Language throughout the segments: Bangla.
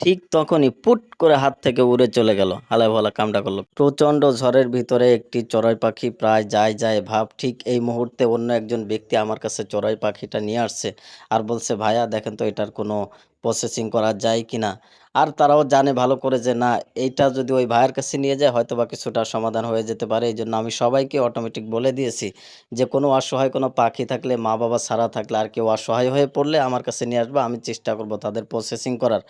ঠিক তখনই পুট করে হাত থেকে উড়ে চলে গেল। হালায় ভালা কামটা করল। প্রচণ্ড ঝড়ের ভিতরে একটি চড়াই পাখি প্রায় যায় যায় ভাব, ঠিক এই মুহূর্তে অন্য একজন ব্যক্তি আমার কাছে চড়াই পাখিটা নিয়ে আসছে আর বলছে, ভাইয়া, দেখেন তো এটার কোনো প্রসেসিং করা যায় কি না আর তারাও জানে ভালো করে যে, না, এইটা যদি ওই ভাইয়ের কাছে নিয়ে যায় হয়তো বা কিছুটা সমাধান হয়ে যেতে পারে। এই জন্য আমি সবাইকে অটোমেটিক বলে দিয়েছি যে, কোনো অসহায় কোনো পাখি থাকলে মা বাবা ছাড়া থাকলে আর কেউ অসহায় হয়ে পড়লে আমার কাছে নিয়ে আসবে, আমি চেষ্টা করব তাদের প্রসেসিং করার।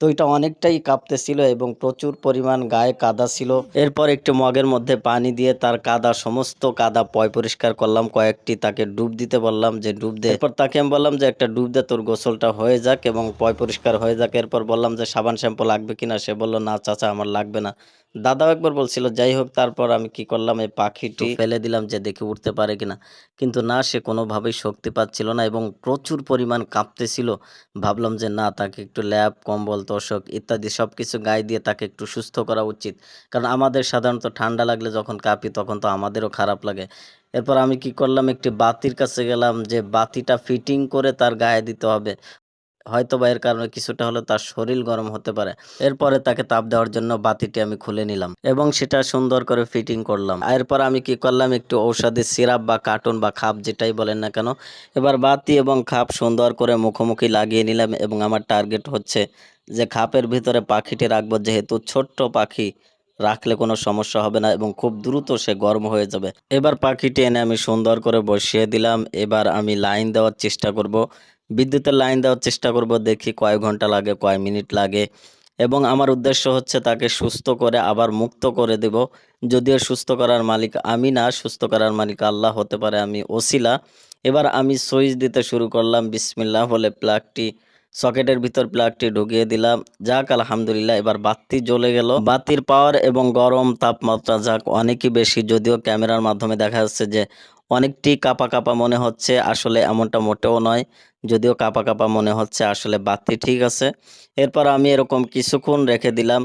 তো এটা অনেকটাই কাঁপতেছিল এবং প্রচুর পরিমাণ গায়ে কাদা ছিল। এরপর একটি মগের মধ্যে পানি দিয়ে তার কাদা, সমস্ত কাদা পয় পরিষ্কার করলাম, কয়েকটি তাকে ডুব দিতে বললাম যে, ডুব দে। এরপর তাকে আমি বললাম যে, একটা ডুব দে, তোর গোসলটা হয়ে যাক এবং পয় পরিষ্কার হয়ে যাক। এরপর বললাম যে সাবান শ্যাম্পু লাগবে কিনা সে বলল, না চাচা, আমার লাগবে না। দাদাও একবার বলছিল, যাই হোক, তারপর আমি কি করলাম, এই পাখিটি ফেলে দিলাম যে দেখি উঠতে পারে কিনা। কিন্তু না, সে কোনোভাবেই শক্তি পাচ্ছিল না এবং প্রচুর পরিমাণ কাঁপতেছিল। ভাবলাম যে না, তাকে একটু ল্যাব, কম্বল, তোষক ইত্যাদি সব কিছু গায়ে দিয়ে তাকে একটু সুস্থ করা উচিত। কারণ আমাদের সাধারণত ঠান্ডা লাগলে যখন কাঁপি, তখন তো আমাদেরও খারাপ লাগে। এরপর আমি কি করলাম, একটি বাতির কাছে গেলাম যে বাতিটা ফিটিং করে তার গায়ে দিতে হবে। হয়তো বা এর কারণে কিছুটা হলে তার শরীর গরম হতে পারে। এরপরে তাকে তাপ দেওয়ার জন্য বাতিটি আমি খুলে নিলাম এবং সেটা সুন্দর করে ফিটিং করলাম। এরপর আমি কি করলাম? একটু ঔষধি সিরাপ বা কার্টুন বা খাপ যেটাই বলেন না কেন, এবার বাতি এবং খাপ সুন্দর করে মুখোমুখি লাগিয়ে নিলাম এবং আমার টার্গেট হচ্ছে যে খাপের ভিতরে পাখিটি রাখব। যেহেতু ছোট্ট পাখি, রাখলে কোনো সমস্যা হবে না এবং খুব দ্রুত সে গরম হয়ে যাবে। এবার পাখিটি এনে আমি সুন্দর করে বসিয়ে দিলাম। এবার আমি লাইন দেওয়ার চেষ্টা করব। বিদ্যুতের লাইন দেওয়ার চেষ্টা করব, দেখি কয় ঘণ্টা লাগে, কয় মিনিট লাগে। এবং আমার উদ্দেশ্য হচ্ছে তাকে সুস্থ করে আবার মুক্ত করে দেব। যদিও সুস্থ করার মালিক আমি না, সুস্থ করার মালিক আল্লাহ হতে পারে, আমি ওসিলা। এবার আমি সুইচ দিতে শুরু করলাম। বিসমিল্লাহ বলে প্লাগটি সকেটের ভিতর প্লাগটি ঢুকিয়ে দিলাম। যাক, আলহামদুলিল্লাহ, এবার বাতি জ্বলে গেল। বাতির পাওয়ার এবং গরম তাপমাত্রা, যাক, অনেকই বেশি। যদিও ক্যামেরার মাধ্যমে দেখা যাচ্ছে যে অনেকটি কাপা কাপা মনে হচ্ছে, আসলে এমনটা মোটেও নয়। যদিও কাপা কাপা মনে হচ্ছে, আসলে বাতি ঠিক আছে। এরপর আমি এরকম কিছুক্ষণ রেখে দিলাম।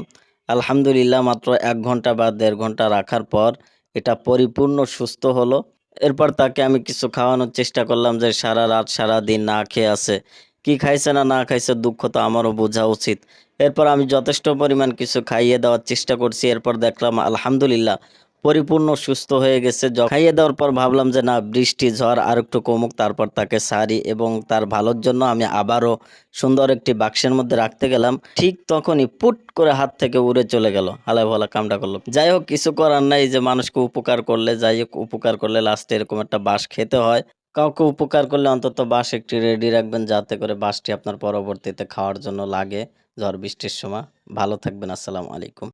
আলহামদুলিল্লাহ, মাত্র এক ঘণ্টা বা দেড় ঘণ্টা রাখার পর এটা পরিপূর্ণ সুস্থ হলো। এরপর তাকে আমি কিছু খাওয়ানোর চেষ্টা করলাম যে সারা রাত, সারা দিন না খেয়ে আছে। কি খাইছে না না খাইছে দুঃখ তো আমারও বোঝা উচিত। এরপর আমি যথেষ্ট পরিমাণ কিছু খাইয়ে দেওয়ার চেষ্টা করছি। এরপর দেখলাম, আলহামদুলিল্লাহ, পরিপূর্ণ সুস্থ হয়ে গেছে। খাইয়ে দেওয়ার পর ভাবলাম যে, না, বৃষ্টি, ঝড়, আর একটু কমুক, তারপর তাকে সারি এবং তার ভালোর জন্য আমি আবারও সুন্দর একটি বাক্সের মধ্যে রাখতে গেলাম। ঠিক তখনই পুট করে হাত থেকে উড়ে চলে গেল। হালায় ভালা কামটা করল। যাই হোক, কিছু করার নাই যে, মানুষকে উপকার করলে, যাই হোক, উপকার করলে লাস্টে এরকম একটা বাস খেতে হয়। কাউকে উপকার করলে অন্তত বাঁশ একটি রেডি রাখবেন, যাতে করে বাঁশটি আপনার পরবর্তীতে খাওয়ার জন্য লাগে। ঝড় বৃষ্টির সময়। ভালো থাকবেন, আসসালামু আলাইকুম।